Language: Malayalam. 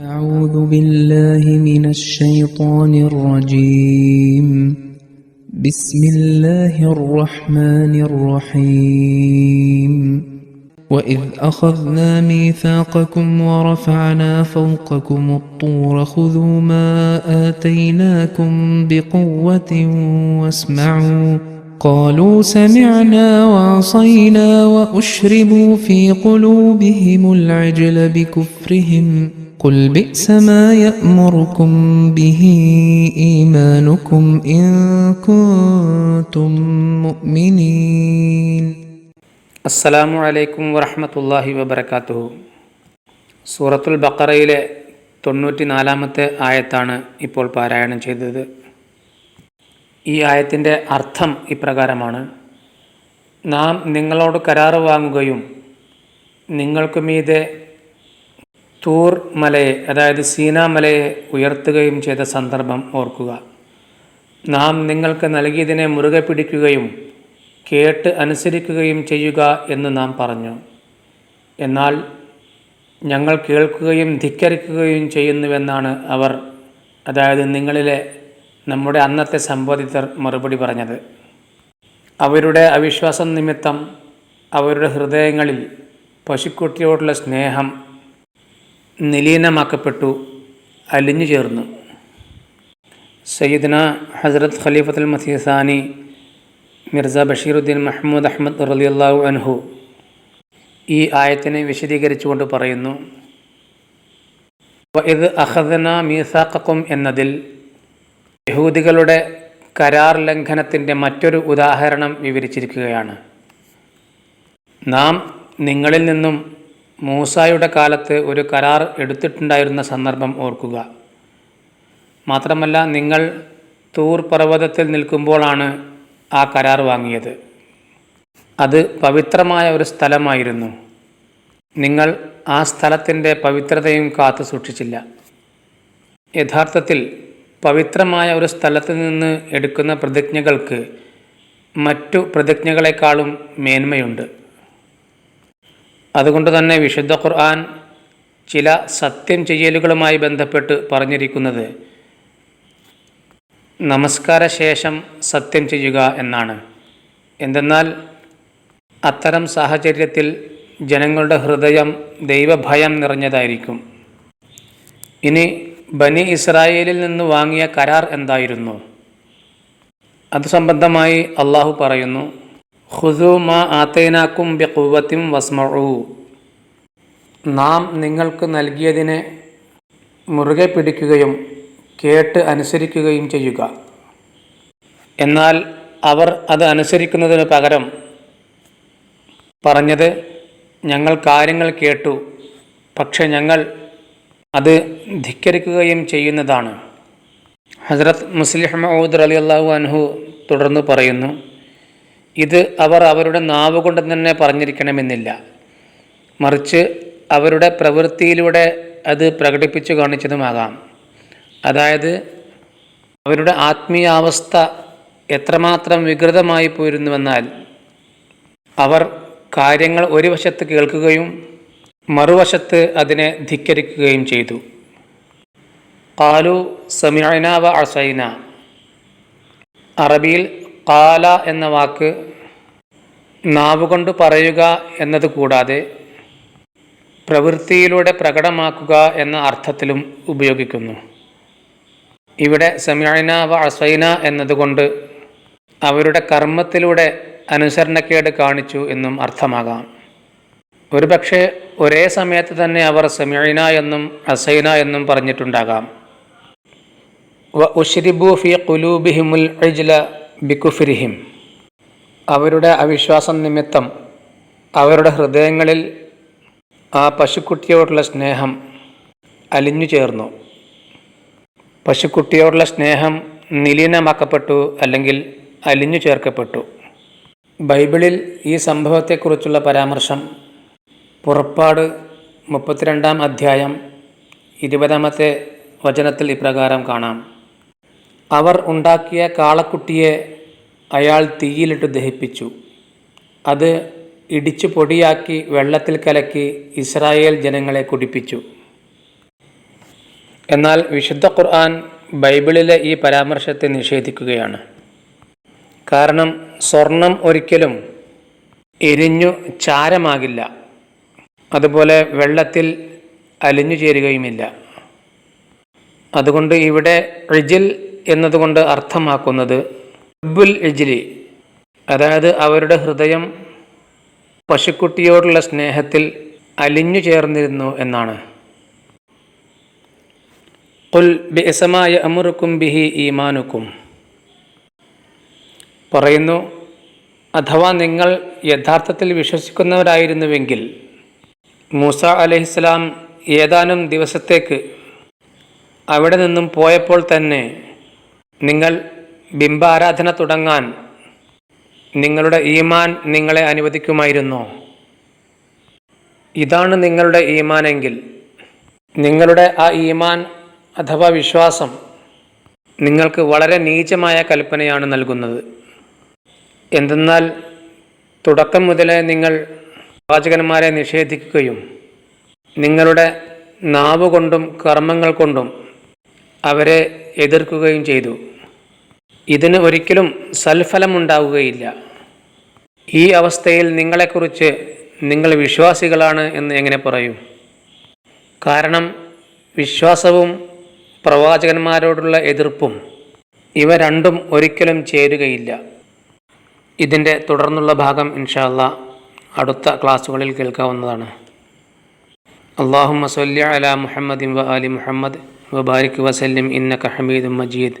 أعوذ بالله من الشيطان الرجيم. بسم الله الرحمن الرحيم. وإذ أخذنا ميثاقكم ورفعنا فوقكم الطور خذوا ما آتيناكم بقوة واسمعوا. قالوا سمعنا وعصينا وأشربوا في قلوبهم العجل بكفرهم. قل بئس ما يأمركم به إيمانكم إن كنتم مؤمنين അസ്സലാമു അലൈക്കും വറഹമത്തല്ലാഹി വബർക്കാത്തുഹു സൂറത്തുൽ ബക്കറയിലെ തൊണ്ണൂറ്റി നാലാമത്തെ ആയത്താണ് ഇപ്പോൾ പാരായണം ചെയ്തത് ഈ ആയത്തിൻ്റെ അർത്ഥം ഇപ്രകാരമാണ് നാം നിങ്ങളോട് കരാറ് വാങ്ങുകയും നിങ്ങൾക്ക് മീതെ തൂർ മലയെ അതായത് സീനാമലയെ ഉയർത്തുകയും ചെയ്ത സന്ദർഭം ഓർക്കുക. നാം നിങ്ങൾക്ക് നൽകിയതിനെ മുറുകെ പിടിക്കുകയും കേട്ട് അനുസരിക്കുകയും ചെയ്യുക എന്ന് നാം പറഞ്ഞു. എന്നാൽ ഞങ്ങൾ കേൾക്കുകയും ധിക്കരിക്കുകയും ചെയ്യുന്നുവെന്നാണ് അവർ അതായത് നിങ്ങളിലെ നമ്മുടെ അന്നത്തെ സംബോധിതർ മറുപടി പറഞ്ഞത്. അവരുടെ അവിശ്വാസം നിമിത്തം അവരുടെ ഹൃദയങ്ങളിൽ പശുക്കുട്ടിയോടുള്ള സ്നേഹം നിലീനമാക്കപ്പെട്ടു അലിഞ്ഞു ചേർന്നു. സയ്യിദ്ന ഹസ്രത്ത് ഖലീഫത്തുൽ മസീസാനി മിർസ ബഷീറുദ്ദീൻ മഹമ്മൂദ് അഹമ്മദ് റലിയല്ലാഹു അൻഹു ഈ ആയത്തിനെ വിശദീകരിച്ചുകൊണ്ട് പറയുന്നു ഇത് അഹദന മീസാക്കും എന്നതിൽ യഹൂദികളുടെ കരാർ ലംഘനത്തിന്റെ മറ്റൊരു ഉദാഹരണം വിവരിച്ചിരിക്കുകയാണ്. നാം നിങ്ങളിൽ നിന്നും മൂസായുടെ കാലത്ത് ഒരു കരാർ എടുത്തിട്ടുണ്ടായിരുന്ന സന്ദർഭം ഓർക്കുക. മാത്രമല്ല നിങ്ങൾ തൂർ പർവതത്തിൽ നിൽക്കുമ്പോഴാണ് ആ കരാർ വാങ്ങിയത്. അത് പവിത്രമായ ഒരു സ്ഥലമായിരുന്നു. നിങ്ങൾ ആ സ്ഥലത്തിന്റെ പവിത്രതയും കാത്തു സൂക്ഷിച്ചില്ല. യഥാർത്ഥത്തിൽ പവിത്രമായ ഒരു സ്ഥലത്ത് നിന്ന് എടുക്കുന്ന പ്രതിജ്ഞകൾക്ക് മറ്റു പ്രതിജ്ഞകളെക്കാളും മേന്മയുണ്ട്. അതുകൊണ്ട് തന്നെ വിശുദ്ധ ഖുർആൻ ചില സത്യം ചെയ്യലുകളുമായി ബന്ധപ്പെട്ട് പറഞ്ഞിരിക്കുന്നത് നമസ്കാര ശേഷം സത്യം ചെയ്യുക എന്നാണ്. എന്തെന്നാൽ അത്തരം സാഹചര്യത്തിൽ ജനങ്ങളുടെ ഹൃദയം ദൈവഭയം നിറഞ്ഞതായിരിക്കും. ഇനി ബനി ഇസ്രായേലിൽ നിന്ന് വാങ്ങിയ കരാർ എന്തായിരുന്നു? അത് സംബന്ധമായി അള്ളാഹു പറയുന്നു. ഹുദു മാ ആത്തേനാക്കും ബിക്കുവത്തും വസ്മഴു നാം നിങ്ങൾക്ക് നൽകിയതിനെ മുറുകെ പിടിക്കുകയും കേട്ട് അനുസരിക്കുകയും ചെയ്യുക. എന്നാൽ അവർ അത് അനുസരിക്കുന്നതിന് പകരം പറഞ്ഞത് ഞങ്ങൾ കാര്യങ്ങൾ കേട്ടു പക്ഷെ ഞങ്ങൾ അത് ധിക്കരിക്കുകയും ചെയ്യുന്നതാണ്. ഹസ്രത്ത് മുസ്ലിഹ് മഹൂദ് അലി അള്ളാഹു അൻഹു തുടർന്ന് പറയുന്നു ഇത് അവർ അവരുടെ നാവ് കൊണ്ട് തന്നെ പറഞ്ഞിരിക്കണമെന്നില്ല. മറിച്ച് അവരുടെ പ്രവൃത്തിയിലൂടെ അത് പ്രകടിപ്പിച്ചു കാണിച്ചതുമാകാം. അതായത് അവരുടെ ആത്മീയാവസ്ഥ എത്രമാത്രം വികൃതമായി പോയിരുന്നുവെന്നാൽ അവർ കാര്യങ്ങൾ ഒരു വശത്ത് കേൾക്കുകയും മറുവശത്ത് അതിനെ ധിക്കരിക്കുകയും ചെയ്തു. കാലു സമീന വ അസൈന. അറബിയിൽ കാല എന്ന വാക്ക് നാവുകൊണ്ട് പറയുക എന്നത് കൂടാതെ പ്രവൃത്തിയിലൂടെ പ്രകടമാക്കുക എന്ന അർത്ഥത്തിലും ഉപയോഗിക്കുന്നു. ഇവിടെ സമീന വ അസൈന എന്നതുകൊണ്ട് അവരുടെ കർമ്മത്തിലൂടെ അനുസരണക്കേട് കാണിച്ചു എന്നും അർത്ഥമാകാം. ഒരുപക്ഷെ ഒരേ സമയത്ത് തന്നെ അവർ സമീന എന്നും അസൈന എന്നും പറഞ്ഞിട്ടുണ്ടാകാം. വ ഉഷ്രിബു ഫി കുലൂബിഹിമുൽ ഇജ്ല ബിക്കുഫിരിഹിം അവരുടെ അവിശ്വാസം നിമിത്തം അവരുടെ ഹൃദയങ്ങളിൽ ആ പശുക്കുട്ടിയോടുള്ള സ്നേഹം അലിഞ്ഞു ചേർന്നു. പശുക്കുട്ടിയോടുള്ള സ്നേഹം നിലീനമാക്കപ്പെട്ടു അല്ലെങ്കിൽ അലിഞ്ഞു ചേർക്കപ്പെട്ടു. ബൈബിളിൽ ഈ സംഭവത്തെക്കുറിച്ചുള്ള പരാമർശം പുറപ്പാട് മുപ്പത്തിരണ്ടാം അധ്യായം ഇരുപതാമത്തെ വചനത്തിൽ ഇപ്രകാരം കാണാം. അവർ ഉണ്ടാക്കിയ കാളക്കുട്ടിയെ അയാൾ തീയിലിട്ട് ദഹിപ്പിച്ചു. അത് ഇടിച്ചു പൊടിയാക്കി വെള്ളത്തിൽ കലക്കി ഇസ്രായേൽ ജനങ്ങളെ കുടിപ്പിച്ചു. എന്നാൽ വിശുദ്ധ ഖുർആൻ ബൈബിളിലെ ഈ പരാമർശത്തെ നിഷേധിക്കുകയാണ്. കാരണം സ്വർണം ഒരിക്കലും എരിഞ്ഞു ചാരമാകില്ല. അതുപോലെ വെള്ളത്തിൽ അലിഞ്ഞു ചേരുകയുമില്ല. അതുകൊണ്ട് ഇവിടെ ഇജിൽ എന്നതുകൊണ്ട് അർത്ഥമാക്കുന്നത് ഹബ്ബുൽ എജിലി അതായത് അവരുടെ ഹൃദയം പശുക്കുട്ടിയോടുള്ള സ്നേഹത്തിൽ അലിഞ്ഞു ചേർന്നിരുന്നു എന്നാണ്. കുൽ ബിസമായ അമുറുക്കും ബിഹി ഈമാനുക്കും. പറയുന്നു അഥവാ നിങ്ങൾ യഥാർത്ഥത്തിൽ വിശ്വസിക്കുന്നവരായിരുന്നുവെങ്കിൽ മൂസ അലഹിസ്ലാം ഏതാനും ദിവസത്തേക്ക് അവിടെ നിന്നും പോയപ്പോൾ തന്നെ നിങ്ങൾ ബിംബാരാധന തുടങ്ങാൻ നിങ്ങളുടെ ഈമാൻ നിങ്ങളെ അനുവദിക്കുമായിരുന്നോ. ഇതാണ് നിങ്ങളുടെ ഈമാനെങ്കിൽ. നിങ്ങളുടെ ആ ഈമാൻ അഥവാ വിശ്വാസം നിങ്ങൾക്ക് വളരെ നീചമായ കൽപ്പനയാണ് നൽകുന്നത്. എന്തെന്നാൽ തുടക്കം മുതലേ നിങ്ങൾ പ്രവാചകന്മാരെ നിഷേധിക്കുകയും നിങ്ങളുടെ നാവ് കൊണ്ടും കർമ്മങ്ങൾ കൊണ്ടും അവരെ എതിർക്കുകയും ചെയ്തു. ഇതിന് ഒരിക്കലും സൽഫലമുണ്ടാവുകയില്ല. ഈ അവസ്ഥയിൽ നിങ്ങളെക്കുറിച്ച് നിങ്ങൾ വിശ്വാസികളാണ് എന്ന് എങ്ങനെ പറയും? കാരണം വിശ്വാസവും പ്രവാചകന്മാരോടുള്ള എതിർപ്പും ഇവ രണ്ടും ഒരിക്കലും ചേരുകയില്ല. ഇതിന്റെ തുടർന്നുള്ള ഭാഗം ഇൻഷാല്ല അടുത്ത ക്ലാസ്സുകളിൽ കേൾക്കാവുന്നതാണ്. അള്ളാഹു സല്ലി അല മുഹമ്മദ് വ അലി മുഹമ്മദ് വബാരിക് വസല്ലിം ഇന്നക ഹമീദ് മജീദ്.